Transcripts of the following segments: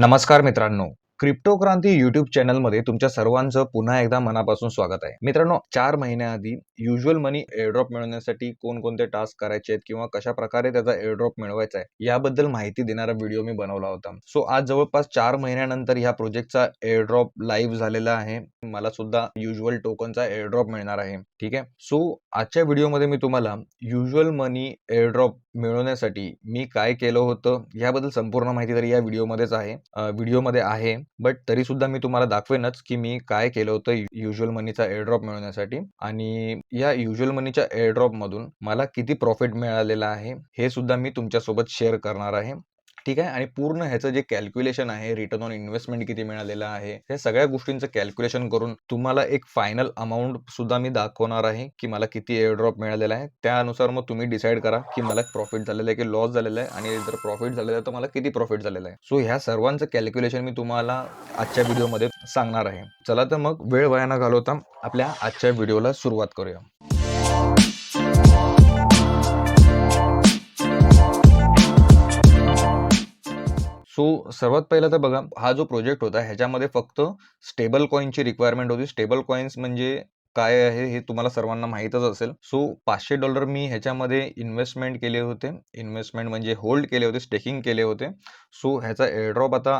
नमस्कार मित्रांनो. क्रिप्टो क्रांती युट्यूब चॅनलमध्ये तुमच्या सर्वांचं पुन्हा एकदा मनापासून स्वागत आहे. मित्रांनो चार महिन्याआधी युजल मनी एअरड्रॉप मिळवण्यासाठी कोणकोणते टास्क करायचे आहेत किंवा कशा प्रकारे त्याचा एअरड्रॉप मिळवायचा आहे याबद्दल माहिती देणारा व्हिडिओ मी बनवला होता. सो आज जवळपास चार महिन्यानंतर ह्या प्रोजेक्टचा एअरड्रॉप लाईव्ह झालेला आहे. मला सुद्धा युजल टोकनचा एअरड्रॉप मिळणार आहे. ठीक आहे? सो आजच्या व्हिडिओमध्ये मी तुम्हाला युजल मनी एअरड्रॉप मिळवण्यासाठी मी काय केलं होतं याबद्दल संपूर्ण माहिती तरी या व्हिडिओमध्येच आहे. व्हिडिओमध्ये आहे बट तरी सुद्धा मी तुम्हाला दाखवेनच की मी काय केलं होतं युज्युअल मनीचा एअरड्रॉप मिळवण्यासाठी. आणि या युज्युअल मनीच्या एअरड्रॉप मधून मला किती प्रॉफिट मिळालेला आहे हे सुद्धा मी तुमच्यासोबत शेअर करणार आहे. ठीक आहे. आणि पूर्ण ह्याचं जे कॅल्क्युलेशन आहे रिटर्न ऑन इन्व्हेस्टमेंट किती मिळालेलं आहे ह्या सगळ्या गोष्टींचं कॅल्क्युलेशन करून तुम्हाला एक फायनल अमाऊंट सुद्धा मी दाखवणार आहे की मला किती एअरड्रॉप मिळालेला आहे. त्यानुसार मग तुम्ही डिसाईड करा की मला प्रॉफिट झालेलं आहे की लॉस झालेला आहे. आणि जर प्रॉफिट झालेलं आहे तर मला किती प्रॉफिट झालेलं आहे. सो ह्या सर्वांचं कॅल्क्युलेशन मी तुम्हाला आजच्या व्हिडिओमध्ये सांगणार आहे. चला तर मग वेळ वयानं घालवता आपल्या आजच्या व्हिडिओला सुरुवात करूया. सो सर्वात पहिलं तर बघा हा जो प्रोजेक्ट होता ह्याच्यामध्ये फक्त स्टेबल कॉईनची रिक्वायरमेंट होती. स्टेबल कॉईन्स म्हणजे काय आहे हे तुम्हाला सर्वांना माहीतच असेल. सो पाचशे डॉलर मी ह्याच्यामध्ये इन्व्हेस्टमेंट केले होते. इन्व्हेस्टमेंट म्हणजे होल्ड केले होते स्टेकिंग केले होते. सो ह्याचा एअरड्रॉप आता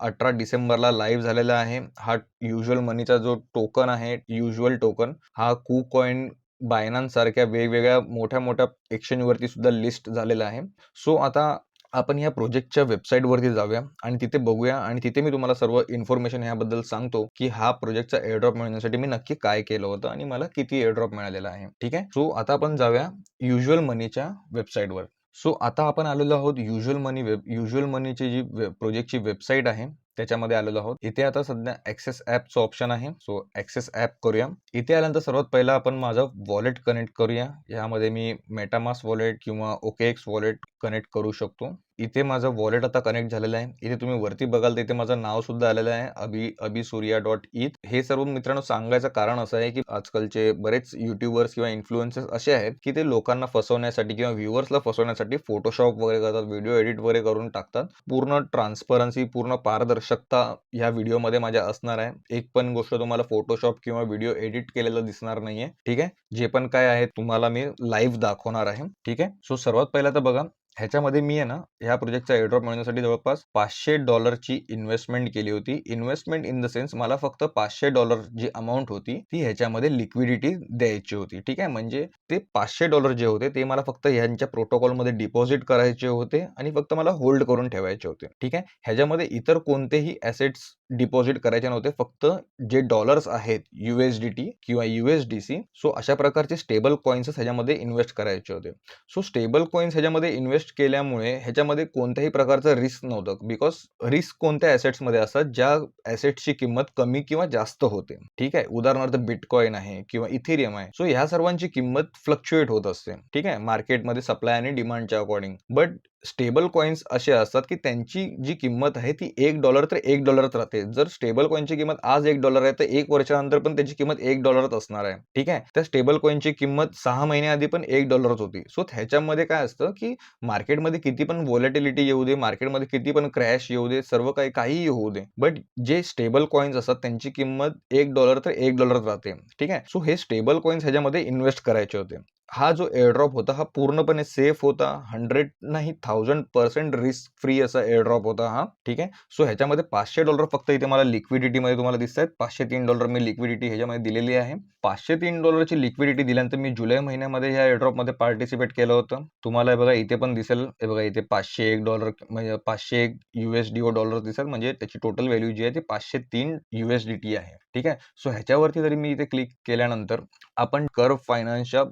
अठरा डिसेंबरला लाईव्ह झालेला आहे. हा युज्युअल मनीचा जो टोकन आहे युज्युअल टोकन हा कू कॉईन बायनान्स सारख्या वेगवेगळ्या मोठ्या मोठ्या एक्सचेंजवरती सुद्धा लिस्ट झालेला आहे. सो आता आपण या प्रोजेक्टच्या वेबसाईटवरती जाऊया आणि तिथे बघूया आणि तिथे मी तुम्हाला सर्व इन्फॉर्मेशन याबद्दल सांगतो की हा प्रोजेक्टचा एअरड्रॉप मिळण्यासाठी मी नक्की काय केलं होतं आणि मला किती एअरड्रॉप मिळालेला आहे. ठीक आहे? सो आता आपण जाऊया युज्युअल मनीच्या वेबसाईटवर सो आता आपण आलेलो आहोत युज्युअल मनी वेब युज्युअल मनीची जी वे प्रोजेक्टची वेबसाईट आहे त्याच्यामध्ये आलेलो आहोत. इथे आता सध्या ॲक्सेस ॲपचं ऑप्शन आहे. सो ॲक्सेस ॲप करूया. इथे आल्यानंतर सर्वात पहिला आपण माझं वॉलेट कनेक्ट करूया. यामध्ये मी मेटामास वॉलेट किंवा ओकेएक्स वॉलेट कनेक्ट करू शकतो. इथे माझं वॉलेट आता कनेक्ट झालेलं आहे. इथे तुम्ही वरती बघाल तर इथे माझं नाव सुद्धा आलेलं आहे अभि अभि सूर्या डॉट ईथ हे सर्व मित्रांनो सांगायचं कारण असं आहे की आजकालचे बरेच युट्यूबर्स किंवा इन्फ्लुएन्सर्स असे आहेत की ते लोकांना फसवण्यासाठी किंवा व्ह्युअर्सला फसवण्यासाठी फोटोशॉप वगैरे करतात व्हिडिओ एडिट वगैरे करून टाकतात. पूर्ण ट्रान्सपरन्सी पूर्ण पारदर्शकता ह्या व्हिडिओमध्ये माझ्या असणार आहे. एक पण गोष्ट तुम्हाला फोटोशॉप किंवा व्हिडिओ एडिट केलेलं दिसणार नाहीये. ठीक आहे? जे पण काय आहे तुम्हाला मी लाईव्ह दाखवणार आहे. ठीक आहे? सो सर्वात पहिला तर बघा ह्याच्यामध्ये मी आहे ना ह्या प्रोजेक्टचा एअरड्रॉप मिळवण्यासाठी जवळपास पाचशे डॉलरची इन्व्हेस्टमेंट केली होती. इन्व्हेस्टमेंट इन द सेन्स मला फक्त पाचशे डॉलर जी अमाऊंट होती ती ह्याच्यामध्ये लिक्विडिटी द्यायची होती. ठीक आहे? म्हणजे ते पाचशे डॉलर जे होते ते मला फक्त ह्यांच्या प्रोटोकॉलमध्ये डिपॉझिट करायचे होते आणि फक्त मला होल्ड करून ठेवायचे होते. ठीक आहे? ह्याच्यामध्ये इतर कोणतेही ॲसेट्स डिपॉझिट करायचे नव्हते. फक्त जे डॉलर्स आहेत युएसडीटी किंवा युएसडीसी सो अशा प्रकारचे स्टेबल कॉईन्स ह्याच्यामध्ये इन्व्हेस्ट करायचे होते. सो स्टेबल कॉईन्स ह्याच्यामध्ये इन्व्हेस्ट केल्यामुळे ह्याच्यामध्ये कोणत्याही प्रकारचं रिस्क नव्हतं. बिकॉज रिस्क कोणत्या ॲसेट्समध्ये असतात ज्या ॲसेट्सची किंमत कमी किंवा जास्त होते. ठीक आहे? उदाहरणार्थ बिटकॉईन आहे किंवा इथेरियम आहे. सो ह्या सर्वांची किंमत फ्लक्च्युएट होत असते. ठीक आहे? मार्केटमध्ये सप्लाय आणि डिमांडच्या अकॉर्डिंग बट स्टेबल कॉईन्स असे असतात की त्यांची जी किंमत आहे ती एक डॉलर तर एक डॉलरच राहते. जर स्टेबल कॉईनची किंमत आज एक डॉलर आहे तर एक वर्षानंतर पण त्याची किंमत एक डॉलरच असणार आहे. ठीक आहे? त्या स्टेबल कॉईनची किंमत सहा महिन्याआधी पण एक डॉलरच होती. सो ह्याच्यामध्ये काय असतं की मार्केटमध्ये किती पण व्हॉलेटिलिटी येऊ दे मार्केटमध्ये किती पण क्रॅश येऊ दे सर्व काही काहीही होऊ दे बट जे स्टेबल कॉईन्स असतात त्यांची किंमत एक डॉलर तर एक डॉलर राहते. ठीक आहे? सो हे स्टेबल कॉईन्स ह्याच्यामध्ये इन्व्हेस्ट करायचे होते. हा जो एअरड्रॉप होता हा पूर्णपणे सेफ होता. हंड्रेड नाही थाउजंड पर्सेंट रिस्क फ्री असा एअरड्रॉप होता हा. ठीक आहे? सो ह्याच्यामध्ये पाचशे डॉलर फक्त इथे मला लिक्विडिटीमध्ये तुम्हाला दिसत आहेत पाचशे तीन डॉलर मी लिक्विडिटी ह्याच्यामध्ये दिलेली आहे. पाचशे तीन डॉलरची लिक्विडिटी दिल्यानंतर मी जुलै महिन्यामध्ये ह्या एअरड्रॉपमध्ये पार्टिसिपेट केलं होतं. तुम्हाला हे बघा इथे पण दिसेल. हे बघा इथे पाचशे एक डॉलर म्हणजे पाचशे एक युएसडी ओ डॉलर दिसेल. म्हणजे त्याची टोटल व्हॅल्यू जी आहे ती पाचशे तीन युएसडीटी आहे. ठीक आहे? सो ह्याच्यावरती जरी मी इथे क्लिक केल्यानंतर आपण कर्व फायनान्सच्या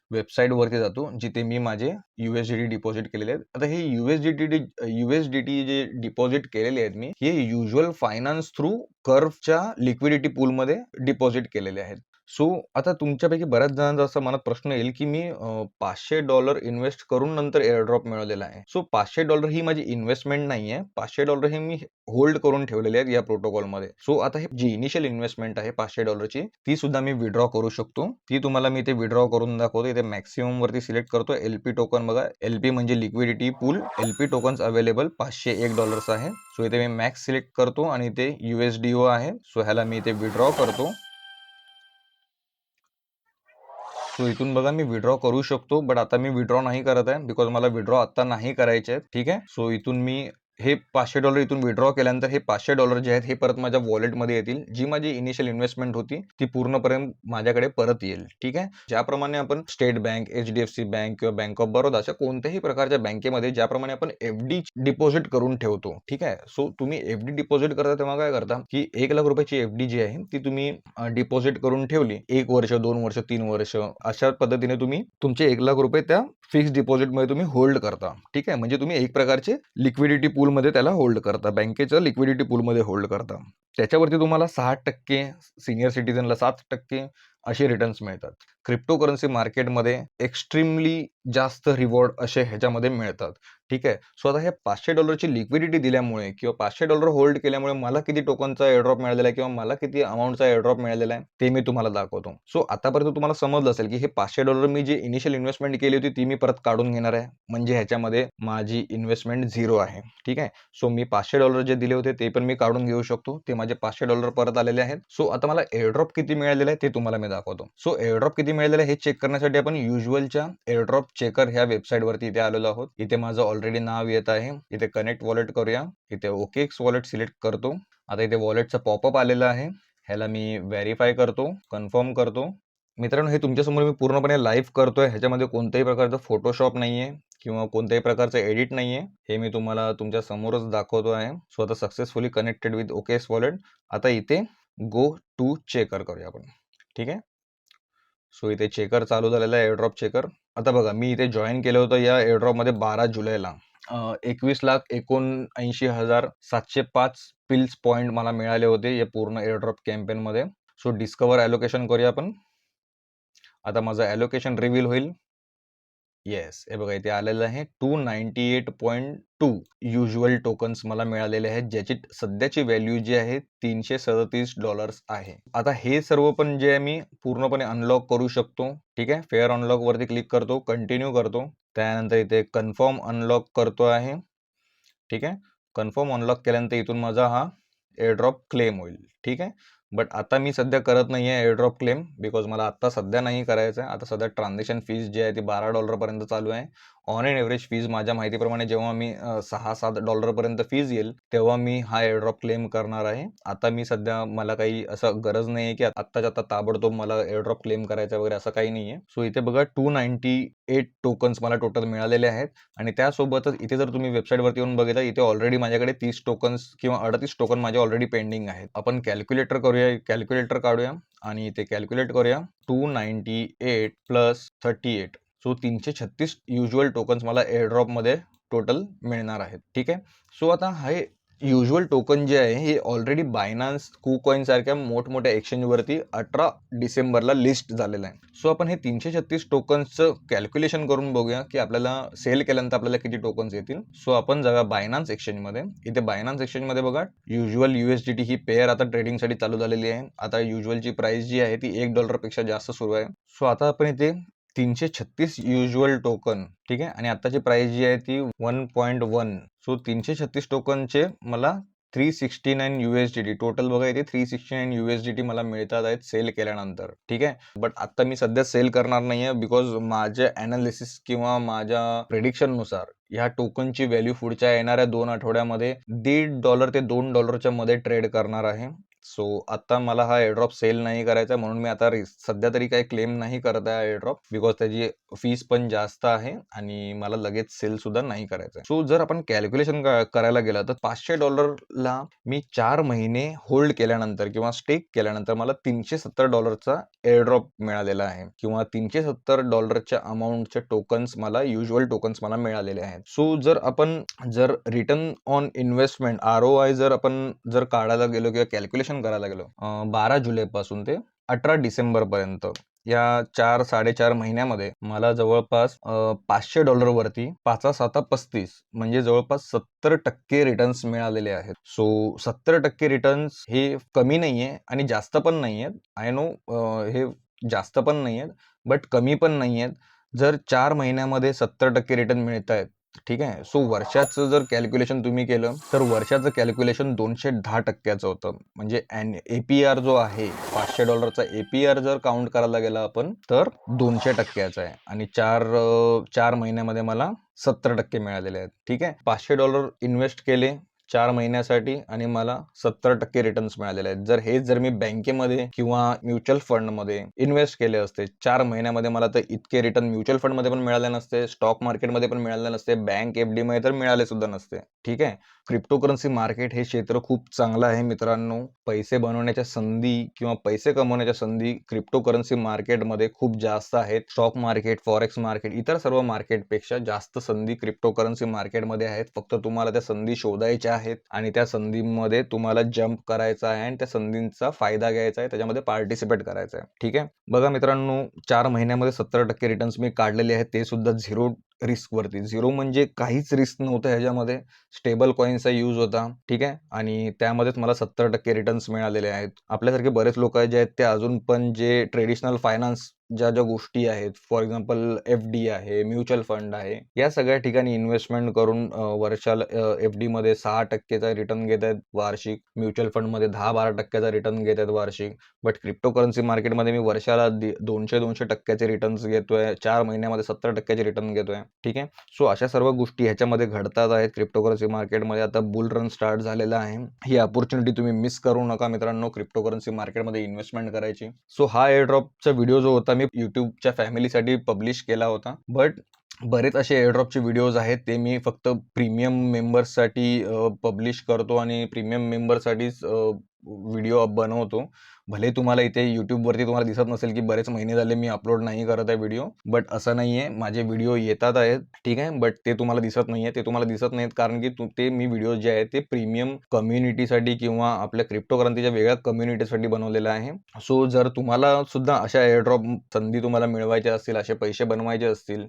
वरती जातो जिथे मी माझे युएसडीटी डिपॉझिट केलेले आहेत. आता हे युएसडीटी युएसडीटी जे डिपॉझिट केलेले आहेत मी हे युजल फायनान्स थ्रू कर्वच्या लिक्विडिटी पूलमध्ये डिपॉझिट केलेले आहेत. सो आता तुमच्यापैकी बऱ्याच जणांचा असा मनात प्रश्न येईल, की मी पाचशे डॉलर इन्व्हेस्ट करून नंतर एअरड्रॉप मिळवलेला आहे. सो $500 ही माझी इन्व्हेस्टमेंट नाहीये. $500 हे मी होल्ड करून ठेवलेले आहेत या प्रोटोकॉलमध्ये. सो आता हे जी इनिशियल इन्व्हेस्टमेंट आहे $500 ची ती सुद्धा मी विड्रॉ करू शकतो. ती तुम्हाला मी इथे विथड्रॉ करून दाखवतो. इथे मॅक्सिमम वरती सिलेक्ट करतो. एलपी टोकन बघा. एल-पी म्हणजे liquidity pool. LP tokens available $501 आहे. सो इथे मी मॅक्स सिलेक्ट करतो आणि इथे युएसडीओ आहे. सो ह्याला मी इथे विथड्रॉ करतो. सो इथून बघा मी विड्रॉ करू शकतो. बट आता मी विड्रॉ नाही करत आहे. बिकॉज मला विथड्रॉ आता नाही करायचे ठीक आहे. सो इथून मी हे $500 इथून विड्रॉ केल्यानंतर हे $500 जे आहेत हे परत माझ्या वॉलेटमध्ये येतील. जी माझी इनिशियल इन्व्हेस्टमेंट होती ती पूर्णपर्यंत माझ्याकडे परत येईल. ठीक आहे. ज्याप्रमाणे आपण स्टेट बँक, एच-डी-एफ-सी बँक किंवा बँक ऑफ बरोदा अशा कोणत्याही प्रकारच्या बँकेमध्ये ज्याप्रमाणे आपण एफ-डी डिपॉझिट करून ठेवतो. ठीक आहे. सो तुम्ही एफ-डी डिपॉझिट करता तेव्हा काय करता, की एक लाख रुपयाची एफ-डी जी आहे ती तुम्ही डिपॉझिट करून ठेवली. एक वर्ष, दोन वर्ष, तीन वर्ष अशा पद्धतीने तुम्ही तुमचे एक लाख रुपये त्या फिक्स्ड डिपॉझिटमध्ये तुम्ही होल्ड करता. ठीक आहे. म्हणजे तुम्ही एक प्रकारचे लिक्विडिटी पूल पूलमध्ये त्याला होल्ड करता. बँकेच्या लिक्विडिटी पूलमध्ये होल्ड करता. त्याच्यावरती तुम्हाला सहा टक्के सिनियर सिटीजनला सात टक्के असे रिटर्न्स मिळतात. क्रिप्टोकरन्सी मार्केटमध्ये एक्स्ट्रीमली जास्त रिवॉर्ड असे ह्याच्यामध्ये मिळतात. ठीक आहे. सो आता हे पाचशे डॉलरची लिक्विडिटी दिल्यामुळे किंवा $500 होल्ड केल्यामुळे मला किती टोकनचा एअरड्रॉप मिळालेला आहे किंवा मला किती अमाऊंटचा एअरड्रॉप मिळालेला आहे, ते मी तुम्हाला दाखवतो. सो आतापर्यंत तुम्हाला समजलं असेल, की हे $500 मी जी इनिशियल इन्व्हेस्टमेंट केली होती ती मी परत काढून घेणार आहे. म्हणजे ह्याच्यामध्ये माझी इन्व्हेस्टमेंट झिरो आहे. ठीक आहे. सो मी $500 जे दिले होते ते पण मी काढून घेऊ शकतो. ते माझे $500 परत आलेले आहेत. सो आता मला एअरड्रॉप किती मिळालेलं आहे ते तुम्हाला मी दाखवतो. सो एअरड्रॉप किती मिळालेला आहे हे चेक करण्यासाठी आपण युज्युअलच्या एअरड्रॉप चेकर ह्या वेबसाईटवरती इथे आलेलो आहोत. इथे माझं ऑलरेडी नाव येत आहे. इथे कनेक्ट वॉलेट करूया. इथे OKX वॉलेट सिलेक्ट करतो. आता इथे वॉलेटचा पॉपअप आलेला आहे. ह्याला मी व्हेरीफाय करतो, कन्फर्म करतो. मित्रांनो हे तुमच्यासमोर मी पूर्णपणे लाईव्ह करतोय. ह्याच्यामध्ये कोणत्याही प्रकारचं फोटोशॉप नाहीये किंवा कोणत्याही प्रकारचं एडिट नाहीये. हे मी तुम्हाला तुमच्या समोरच दाखवतो आहे. सो आता successfully connected with OKX wallet. आता इथे गो टू चेकर करूया आपण. ठीक आहे. सो इथे चेकर चालू झालेला आहे एअरड्रॉप चेकर. आता बघा मी इथे जॉईन केलं होतं या एअरड्रॉपमध्ये 12 जुलैला. एकवीस लाख एकोणऐंशी हजार सातशे पाच पिल्स पॉईंट मला मिळाले होते या पूर्ण एअरड्रॉप कॅम्पेनमध्ये. सो डिस्कवर ॲलोकेशन करूया आपण. आता माझं ॲलोकेशन रिव्हील होईल. येस. हे बघा इथे आलेलं आहे 298.2 युज्युअल टोकन्स मला मिळालेले आहेत. ज्याची सध्याची व्हॅल्यू जी आहे $337 आहे. आता हे सर्व पण जे आहे मी पूर्णपणे अनलॉक करू शकतो. ठीक आहे. फेअर अनलॉक वरती क्लिक करतो, कंटिन्यू करतो. त्यानंतर इथे कन्फर्म अनलॉक करतो आहे. ठीक आहे. कन्फर्म अनलॉक केल्यानंतर इथून माझा हा एअरड्रॉप क्लेम होईल. ठीक आहे. बट आता मी सध्या करत नाही आहे एअरड्रॉप क्लेम बिकॉज मला आत्ता सध्या नाही करायचं आहे. आता सध्या ट्रान्झॅक्शन फीज जी आहे ती बारा डॉलरपर्यंत चालू आहे. ऑन एन एव्हरेज फीज माझ्या माहितीप्रमाणे जेव्हा मी सहा सात डॉलरपर्यंत फीज येईल, तेव्हा मी हा एअरड्रॉप क्लेम करणार आहे. आता मी सध्या मला काही असं गरज नाही आहे की आत्ताच्या आत्ता ताबडतोब मला एअरड्रॉप क्लेम करायचा वगैरे असं काही नाही आहे सो इथे बघा 298 टोकन्स मला टोटल मिळालेले आहेत आणि त्यासोबतच इथे जर तुम्ही वेबसाईटवरती येऊन बघितलं इथे ऑलरेडी माझ्याकडे तीस टोकन्स किंवा 38 टोकन माझे ऑलरेडी पेंडिंग आहेत. आपण कॅल्क्युलेटर करूया कॅल्क्युलेटर काढूया आणि इथे कॅल्क्युलेट करूया. 298 प्लस 38 सो 336 युज्युअल टोकन्स मला एअरड्रॉपमध्ये टोटल मिळणार आहेत. ठीक आहे. सो आता हे युज्युअल टोकन जे आहे हे ऑलरेडी बायनान्स कुकॉईन सारख्या मोठमोठ्या एक्सचेंजवरती 18 डिसेंबरला लिस्ट झालेलं आहे. सो आपण हे 336 टोकन्सचं कॅल्क्युलेशन करून बघूया, की आपल्याला सेल केल्यानंतर आपल्याला किती टोकन्स येतील. सो आपण जाऊया बायनान्स एक्सचेंजमध्ये. इथे बायनान्स एक्सचेंजमध्ये बघा युज्युअल युएसडीटी ही पेअर आता ट्रेडिंगसाठी चालू झालेली आहे. आता युज्युअलची प्राइस जी आहे ती एक डॉलरपेक्षा जास्त सुरू आहे. सो आता आपण इथे 336 युज्युअल टोकन ठीक आहे आणि आत्ताची प्राइस जी आहे ती 1.1 सो 336 टोकनचे मला 369 USDT टोटल बघा इथे 369 USDT मला मिळतात आहेत सेल केल्यानंतर. ठीक आहे. बट आता मी सध्या सेल करणार नाही आहे बिकॉज माझ्या अनालिसिस किंवा माझ्या प्रेडिक्शननुसार ह्या टोकनची व्हॅल्यू पुढच्या येणाऱ्या दोन आठवड्यामध्ये $1.5 ते दोन डॉलरच्या मध्ये ट्रेड करणार आहे. सो आता मला हा एअरड्रॉप सेल नाही करायचा आहे म्हणून मी आता सध्या तरी काही क्लेम नाही करत आहे एअरड्रॉप बिकॉज त्याची फीस पण जास्त आहे आणि मला लगेच सेल सुद्धा नाही करायचं आहे. सो जर आपण कॅल्क्युलेशन करायला गेलं तर पाचशे डॉलरला मी चार महिने होल्ड केल्यानंतर किंवा स्टेक केल्यानंतर मला तीनशे सत्तर डॉलरचा एअरड्रॉप मिळालेला आहे किंवा तीनशे सत्तर डॉलरच्या अमाऊंटचे टोकन्स मला युज्युअल टोकन्स मला मिळालेले आहेत. सो जर आपण जर return on investment R O I जर आपण जर काढायला गेलो किंवा कॅल्क्युलेशन करायला गेलो. बारा जुलैपासून ते अठरा डिसेंबरपर्यंत. या चार साडेचार महिन्यामध्ये मला जवळपास पाचशे 500 डॉलरवरती पाचा साता 35 म्हणजे जवळपास 70% रिटर्न्स मिळालेले आहेत. सो 70% रिटर्न्स हे कमी नाहीये आणि जास्त पण नाही आहेत आय नो हे जास्त पण नाही आहेत बट कमी पण नाही आहेत जर चार महिन्यामध्ये 70% रिटर्न मिळत आहेत ठीक आहे. सो वर्षाचं जर कॅल्क्युलेशन तुम्ही केलं, तर वर्षाचं कॅल्क्युलेशन दोनशे दहा टक्क्याचं होतं. म्हणजे ॲन ए-पी-आर जो आहे पाचशे डॉलरचा ए-पी-आर जर काउंट करायला गेला आपण, तर दोनशे टक्क्याचा आहे आणि चार चार महिन्यामध्ये मला 70% मिळालेले आहेत. ठीक आहे. $500 इन्व्हेस्ट केले चार महिन्यासाठी आणि मला 70% रिटर्न्स मिळालेले आहेत. जर हेच जर मी बँकेमध्ये किंवा म्युच्युअल फंडमध्ये इन्व्हेस्ट केले असते, चार महिन्यामध्ये मला तर इतके रिटर्न म्युच्युअल फंडमध्ये पण मिळाले नसते, स्टॉक मार्केटमध्ये पण मिळाले नसते, बँक एफ-डीमध्ये तर मिळाले सुद्धा नसते. ठीक आहे. क्रिप्टोकरन्सी मार्केट हे क्षेत्र खूप चांगलं आहे मित्रांनो. पैसे बनवण्याच्या संधी किंवा पैसे कमवण्याच्या संधी क्रिप्टोकरन्सी मार्केटमध्ये खूप जास्त आहेत. स्टॉक मार्केट, फॉरेक्स मार्केट, इतर सर्व मार्केटपेक्षा जास्त संधी क्रिप्टोकरन्सी मार्केटमध्ये आहेत. फक्त तुम्हाला त्या संधी शोधायच्या आहेत आणि त्या संधीमध्ये तुम्हाला जंप करायचा आहे आणि त्या संधींचा फायदा घ्यायचा आहे. त्याच्यामध्ये पार्टिसिपेट करायचं आहे. ठीक आहे. बघा मित्रांनो, चार महिन्यामध्ये 70% रिटर्न्स मी काढलेले आहेत. ते सुद्धा झिरो रिस्कवरती. झिरो म्हणजे काहीच रिस्क नव्हतं ह्याच्यामध्ये. स्टेबल कॉईनचा यूज होता. ठीक आहे. आणि त्यामध्येच मला 70% रिटर्न्स मिळालेले आहेत. आपल्यासारखे बरेच लोकं जे आहेत ते अजून पण जे ट्रेडिशनल फायनान्स ज्या ज्या गोष्टी आहेत, फॉर एक्झाम्पल एफ-डी आहे, म्युच्युअल फंड आहे, या सगळ्या ठिकाणी इन्व्हेस्टमेंट करून वर्षाला एफ-डीमध्ये 6% चा रिटर्न घेत आहेत वार्षिक. म्युच्युअल फंडमध्ये दहा बारा टक्क्याचा रिटर्न घेत आहेत वार्षिक. बट क्रिप्टोकरन्सी मार्केटमध्ये मी वर्षाला दि 200-200% चे रिटर्न्स घेतोय. चार महिन्यामध्ये सत्तर टक्क्याचे रिटर्न घेतोय. ठीक आहे. सो अशा सर्व गोष्टी ह्याच्यामध्ये घडतात आहेत क्रिप्टोकरन्सी मार्केटमध्ये. आता बुल रन स्टार्ट झालेला आहे. ही अपॉर्च्युनिटी तुम्ही मिस करू नका मित्रांनो क्रिप्टोकरन्सी मार्केटमध्ये इन्व्हेस्टमेंट करायची. सो हा एअरड्रॉपचा व्हिडिओ जो होता मी युट्यूबच्या फॅमिलीसाठी पब्लिश केला होता. बट बरेच असे एअरड्रॉपचे व्हिडिओज आहेत ते मी फक्त प्रीमियम मेंबर्ससाठी पब्लिश करतो आणि प्रीमियम मेंबरसाठीच व्हिडिओ बनवतो. भले तुम्हाला इथे यूट्यूबवरती तुम्हाला दिसत नसेल की बरेच महिने झाले मी अपलोड नाही करत आहे व्हिडिओ. बट असं नाही आहे माझे व्हिडिओ येतात आहेत. ठीक आहे. बट ते तुम्हाला दिसत नाहीये. ते तुम्हाला दिसत नाहीत कारण की तु ते मी व्हिडिओज जे आहे ते प्रीमियम कम्युनिटीसाठी किंवा आपल्या क्रिप्टोक्रांतीच्या वेगळ्या कम्युनिटीसाठी बनवलेलं आहे. सो जर तुम्हाला सुद्धा अशा एअरड्रॉप संधी तुम्हाला मिळवायच्या असतील, असे पैसे बनवायचे असतील,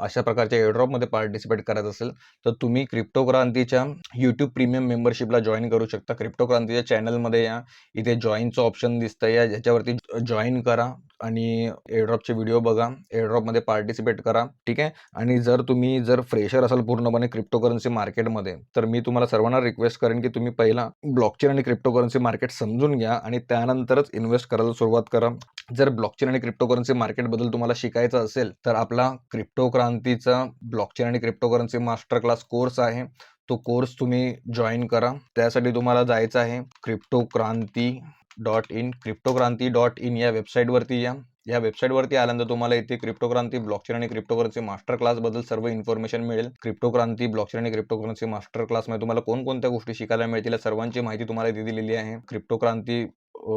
अशा प्रकारच्या एअरड्रॉपमध्ये पार्टिसिपेट करायचं असेल, तर तुम्ही क्रिप्टोक्रांतीच्या यूट्यूब प्रीमियम मेंबरशिपला जॉईन करू शकता. क्रिप्टोक्रांतीच्या चॅनलमध्ये या. इथे जॉईनचं ऑप्शन दिसतं या याच्यावरती जॉईन करा आणि एअरड्रॉपचे व्हिडिओ बघा. एअरड्रॉपमध्ये पार्टिसिपेट करा. ठीक आहे. आणि जर तुम्ही जर फ्रेशर असाल पूर्णपणे क्रिप्टोकरन्सी मार्केटमध्ये, तर मी तुम्हाला सर्वांना रिक्वेस्ट करेन की तुम्ही पहिला ब्लॉकचेन आणि क्रिप्टोकरन्सी मार्केट समजून घ्या आणि त्यानंतरच इन्व्हेस्ट करायला सुरुवात करा. जर ब्लॉकचेन आणि क्रिप्टोकरन्सी मार्केटबद्दल तुम्हाला शिकायचं असेल, तर आपला क्रिप्टोक्रांतीचा ब्लॉकचेन आणि क्रिप्टोकरन्सी मास्टर क्लास कोर्स आहे. तो कोर्स तुम्ही जॉईन करा. त्यासाठी तुम्हाला जायचं आहे Cryptokranti dot in Cryptokranti dot in या वेबसाईटवरती या. या वेबसाईटवरती आल्यानंतर तुम्हाला इथे क्रिप्टोक्रांती, ब्लॉकचेन आणि क्रिप्टोकरन्सी मास्टर क्लासबद्दल सर्व इन्फॉर्मेशन मिळेल. क्रिप्टोक्रांती, ब्लॉकचेन आणि क्रिप्टोकरन्सी मास्टर क्लासमध्ये तुम्हाला कोणकोणत्या गोष्टी शिकायला मिळतील या सर्वांची माहिती तुम्हाला इथे दिलेली आहे. क्रिप्टोक्रांती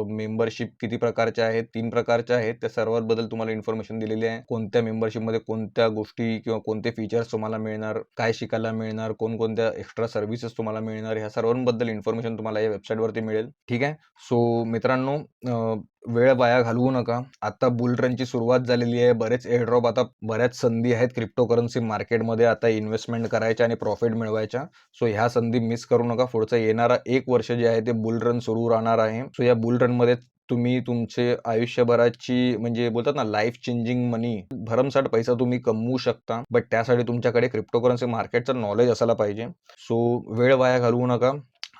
मेंबरशिप किती प्रकारच्या आहेत? तीन प्रकारच्या आहेत. त्या सर्वांबद्दल तुम्हाला इन्फॉर्मेशन दिलेली आहे. कोणत्या मेंबरशिपमध्ये कोणत्या गोष्टी किंवा कोणते फीचर्स तुम्हाला मिळणार, काय शिकायला मिळणार, कोणकोणत्या एक्स्ट्रा सर्व्हिसेस तुम्हाला मिळणार, ह्या सर्वांबद्दल इन्फॉर्मेशन तुम्हाला या वेबसाईटवरती मिळेल. ठीक आहे. सो मित्रांनो वेळ वाया घालवू नका. आता बुल रनची सुरुवात झालेली आहे. बरेच एअरड्रॉप आता बऱ्याच संधी आहेत क्रिप्टोकरन्सी मार्केटमध्ये आता इन्व्हेस्टमेंट करायच्या आणि प्रॉफिट मिळवायच्या. सो ह्या संधी मिस करू नका. पुढचं येणारा एक वर्ष जे आहे ते बुल रन सुरू राहणार आहे. सो या बुल रनमध्ये तुम्ही तुमचे आयुष्यभराची म्हणजे बोलतात ना लाईफ चेंजिंग मनी, भरमसाठ पैसा तुम्ही कमवू शकता. बट त्यासाठी तुमच्याकडे क्रिप्टोकरन्सी मार्केटचं नॉलेज असायला पाहिजे. सो वेळ वाया घालवू नका.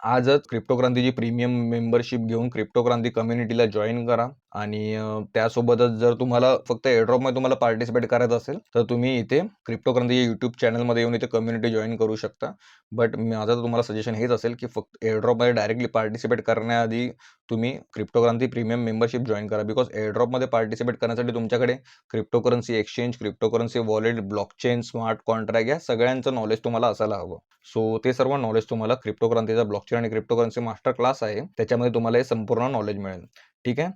आजच क्रिप्टोक्रांतीची प्रीमियम मेंबरशिप घेऊन क्रिप्टोक्रांती कम्युनिटीला जॉईन करा. आणि त्यासोबतच जर तुम्हाला फक्त एअरड्रॉपमध्ये तुम्हाला पार्टिसिपेट करायचं असेल, तर तुम्ही इथे क्रिप्टोक्रांती यूट्यूब चॅनलमध्ये येऊन इथे कम्युनिटी जॉईन करू शकता. बट माझं तर तुम्हाला सजेशन हेच असेल की फक्त एअरड्रॉपमध्ये डायरेक्टली पार्टिसिपेट करण्याआधी तुम्ही क्रिप्टोक्रांती प्रीमियम मेंबरशिप जॉईन करा. बिकॉज एअरड्रॉपमध्ये पार्टिसिपेट करण्यासाठी तुमच्याकडे cryptocurrency exchange, cryptocurrency wallet, blockchain, smart contract या सगळ्यांचं नॉलेज तुम्हाला असायला हवं. सो ते सर्व नॉलेज तुम्हाला क्रिप्टोक्रांतीचा ब्लॉकचेन आणि क्रिप्टोकरन्सी मास्टर क्लास आहे. त्याच्यामध्ये तुम्हाला हे संपूर्ण नॉलेज मिळेल. ठीक आहे.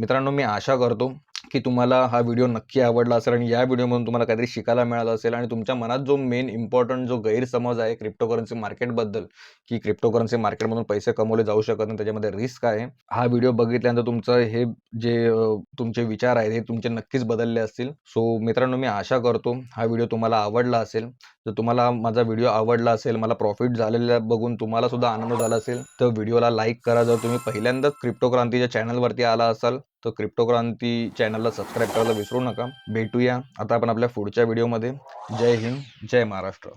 मित्रांनो मी आशा करतो की तुम्हाला हा व्हिडिओ नक्की आवडला असेल आणि या व्हिडिओमधून तुम्हाला काहीतरी शिकायला मिळालं असेल आणि तुमच्या मनात जो मेन इम्पॉर्टंट जो गैरसमज आहे क्रिप्टोकरन्सी मार्केटबद्दल की क्रिप्टोकरन्सी मार्केटमधून पैसे कमवले जाऊ शकत नाही त्याच्यामध्ये रिस्क आहे. हा व्हिडिओ बघितल्यानंतर तुमचं हे जे तुमचे विचार आहेत हे तुमचे नक्कीच बदलले असतील. सो मित्रांनो मी आशा करतो हा व्हिडिओ तुम्हाला आवडला असेल. जर तुम्हाला माझा व्हिडिओ आवडला असेल मला प्रॉफिट झालेला बघून तुम्हाला सुद्धा आनंद झाला असेल तर व्हिडिओला लाईक करा. जर तुम्ही पहिल्यांदाच क्रिप्टोक्रांतीच्या चॅनलवरती आला असाल तर क्रिप्टो क्रांती चॅनलला सबस्क्राईब करायला विसरू नका. भेटूया आता आपण आपल्या पुढच्या व्हिडिओमध्ये. जय हिंद जय महाराष्ट्र.